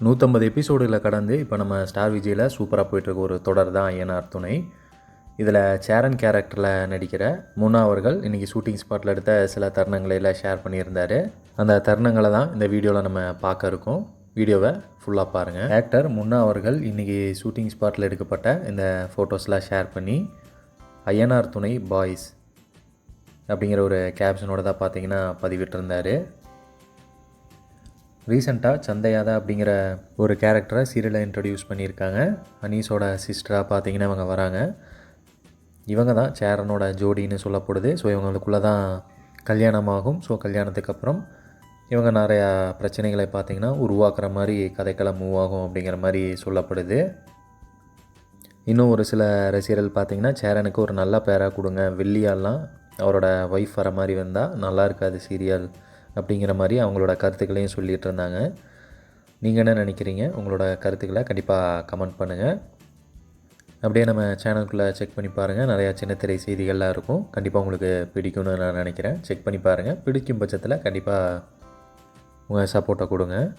நூற்றம்பது எபிசோடுகளை கடந்து இப்போ நம்ம ஸ்டார் விஜயில் சூப்பராக போயிட்டுருக்க ஒரு தொடர் தான் ஐயனார் துணை இதில் சேரன் கேரக்டரில் நடிக்கிற முன்னா அவர்கள் இன்றைக்கி ஷூட்டிங் ஸ்பாட்டில் எடுத்த சில தருணங்களை எல்லாம் ஷேர் பண்ணியிருந்தார். அந்த தருணங்களை தான் இந்த வீடியோவில் நம்ம பார்க்க இருக்கோம். வீடியோவை ஃபுல்லாக பாருங்கள் ஆக்டர் முன்னா அவர்கள் இன்றைக்கி ஷூட்டிங் ஸ்பாட்டில் எடுக்கப்பட்ட இந்த ஃபோட்டோஸ்லாம் ஷேர் பண்ணி ஐயனார் துணை பாய்ஸ் அப்படிங்கிற ஒரு கேப்ஷனோட தான் பார்த்தீங்கன்னா பதிவிட்டிருந்தார். ரீசெண்டாக சந்தையாதா அப்படிங்கிற ஒரு கேரக்டரை சீரியலை இன்ட்ரடியூஸ் பண்ணியிருக்காங்க. அனீஸோட சிஸ்டராக பார்த்தீங்கன்னா இவங்க வராங்க. இவங்க தான் சேரனோட ஜோடின்னு சொல்லப்படுது. ஸோ இவங்களுக்குள்ளே தான் கல்யாணமாகும். ஸோ கல்யாணத்துக்கு அப்புறம் இவங்க நிறையா பிரச்சனைகளை பார்த்தீங்கன்னா உருவாக்குற மாதிரி கதைக்களம் மூவ் ஆகும் அப்படிங்கிற மாதிரி சொல்லப்படுது. இன்னும் ஒரு சில ரசிகர்கள் பார்த்தீங்கன்னா சேரனுக்கு ஒரு நல்ல பேராக கொடுங்க. வெள்ளியாலாம் அவரோட ஒய்ஃப் வர மாதிரி வந்தால் நல்லா இருக்காது சீரியல் அப்படிங்கிற மாதிரி அவங்களோட கருத்துக்களையும் சொல்லிகிட்டு இருந்தாங்க. நீங்கள் என்ன நினைக்கிறீங்க? உங்களோட கருத்துக்களை கண்டிப்பாக கமெண்ட் பண்ணுங்கள் அப்படியே நம்ம சேனலுக்குள்ளே செக் பண்ணி பாருங்கள் நிறையா சின்னத்திரை செய்திகள்லாம் இருக்கும். கண்டிப்பாக உங்களுக்கு பிடிக்கும்னு நான் நினைக்கிறேன். செக் பண்ணி பாருங்கள் பிடிக்கும் பட்சத்தில் கண்டிப்பாக உங்கள் சப்போர்ட்டை கொடுங்க.